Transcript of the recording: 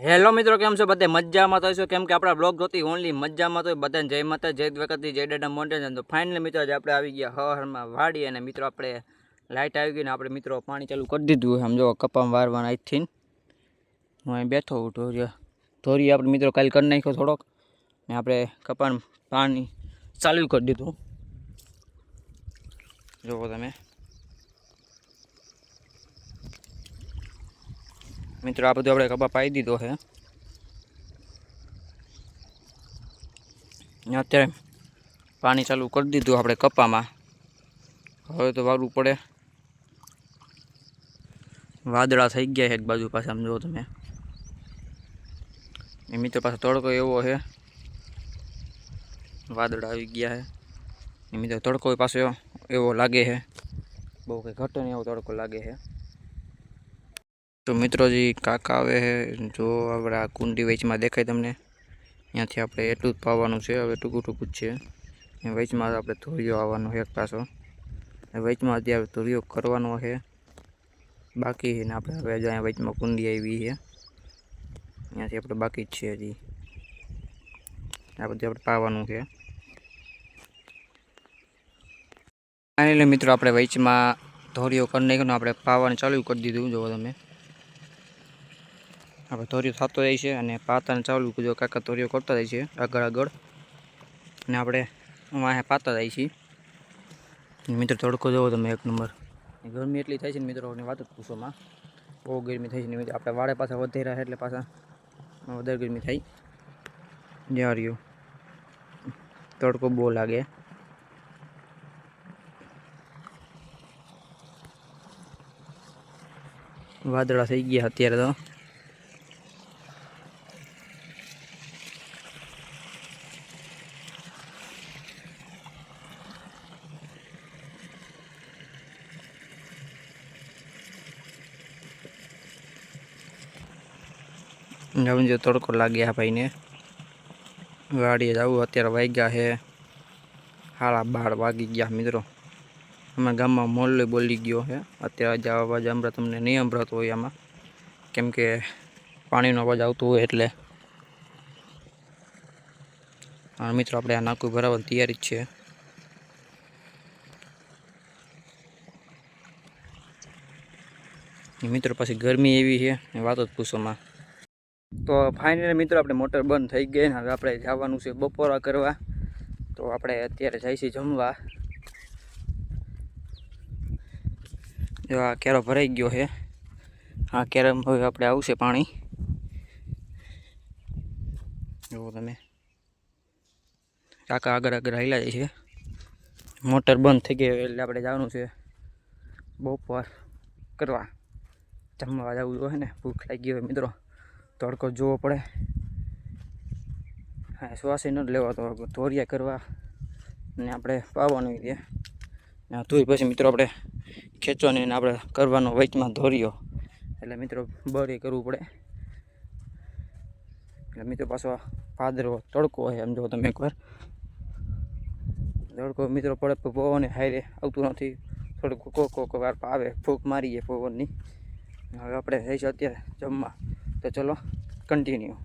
Hello મિત્રો, કેમ છો બધે? મજામાં તો છો કેમ કે આપણા બ્લોગ જોતી ઓનલી મજામાં તો બધાને જય માતા જય વખતથી જય દાદા મોન્ટેન તો ફાઇનલી મિત્રો, આજે આપણે આવી ગયા હવારમાં વાડી અને મિત્રો, આપણે લાઇટ આવી ગઈ ને આપણે મિત્રો પાણી ચાલુ કરી દીધું આમ જો કપામાં વારવાના આજથી હું અહીં બેઠો હું ઢોરિયા ઢોરી આપણે મિત્રો કાલે કરી નાખ્યો થોડોક. ને આપણે કપાન પાણી ચાલુ કરી દીધું. જુઓ તમે. મિત્રો, આ બધું આપણે કબાબ પાઈ દીધો છે. અત્યારે પાણી ચાલુ કરી દીધું આપણે કપામાં. હવે તો વાળવું પડે. વાદળા થઈ ગયા છે એક બાજુ પાસે આમ જુઓ તમે. એ મિત્રો પાસે તડકો એવો છે. વાદળા આવી ગયા છે. એ મિત્રો તડકો પાછો એવો લાગે છે. બહુ કંઈ ઘટે એવો તડકો લાગે છે. તો મિત્રોજી કાકા આવે છે, જો આપણે આ કુંડી વેચમાં દેખાય તમને, ત્યાંથી આપણે એટલું જ પાવાનું છે. હવે ટૂંકું ટૂંકું જ છે. એ વેચમાં આપણે ધોરિયો આવવાનો છે એક પાછો. એ વેચમાં અત્યારે ધોરિયો કરવાનો છે. બાકી છે ને આપણે હવે અહીંયા વેચમાં કુંડી આવી છે. ત્યાંથી આપણે બાકી જ છે હજી. આ બધું આપણે પાવાનું છે. ફાઇનલી મિત્રો આપણે વેચમાં ધોરિયો કરી નાખ્યો ને આપણે પાવાનું ચાલુ કરી દીધું જુઓ તમે. આપણે ધોરિયો થતો જાય છે અને પાતાને ચાલુ જો કાકા ધોરિયો કરતા જાય છે આગળ આગળ. અને આપણે વાંહે પાતા જાય છીએ. મિત્રો તડકો જવો તમે એક નંબર. ગરમી એટલી થાય છે ને મિત્રોની વાત જ પૂછોમાં બહુ ગરમી થાય છે ને આપણે વાળે પાછા વધેરા રહે એટલે પાછા વધારે ગરમી થાય. જ્યાં તડકો બહુ લાગે. વાદળા થઈ ગયા અત્યારે તો. જવું જો તડકો લાગ્યા ભાઈને. વાડીએ જવું અત્યારે વાગ્યા છે સાડા બાર વાગી ગયા મિત્રો. અમારા ગામમાં મોલ્લો બોલી ગયો છે. અત્યારે જ અવાજ હમણાં તમને નહીં સંભળાતો હોય આમાં. કેમ કે પાણીનો અવાજ આવતો હોય એટલે. મિત્રો, આપણે આ નાકું ભરાવાની તૈયારી જ છે. મિત્રો, પાછી ગરમી એવી છે વાત જ પૂછોમાં તો ફાઇનલ મિત્રો આપણે મોટર બંધ થઈ ગઈ ને હવે આપણે જવાનું છે બપોરા કરવા. તો આપણે અત્યારે જઈશું જમવા. જો આ કેરો ભરાઈ ગયો છે. આ કેરમ હવે આપણે આવશે પાણી. જુઓ તમે. કાકા આગળ આગળ હાલ્યા જાય છે. મોટર બંધ થઈ ગઈ એટલે આપણે જવાનું છે બપોર કરવા. જમવા જવું જોઈએ ને, ભૂખ લાગી હોય મિત્રો. તડકો જોવો પડે. હા, શ્વાસે ન લેવા તો ધોરિયા કરવા ને આપણે પાવાનું છે. ને ધોઈ પછી મિત્રો આપણે ખેંચવાની ને આપણે કરવાનો વચમાં ધોર્યો. એટલે મિત્રો બળે કરવું પડે. એટલે મિત્રો પાછો પાદરો તડકો હોય એમ જો તમે એકવાર. તડકો મિત્રો પડે પવન હાઈરે આવતું નથી. થોડુંક કોક કોક વાર આવે ફૂંક મારીએ પવનની. હવે આપણે જઈશું અત્યારે જમવા. તો ચલો કન્ટિન્યુ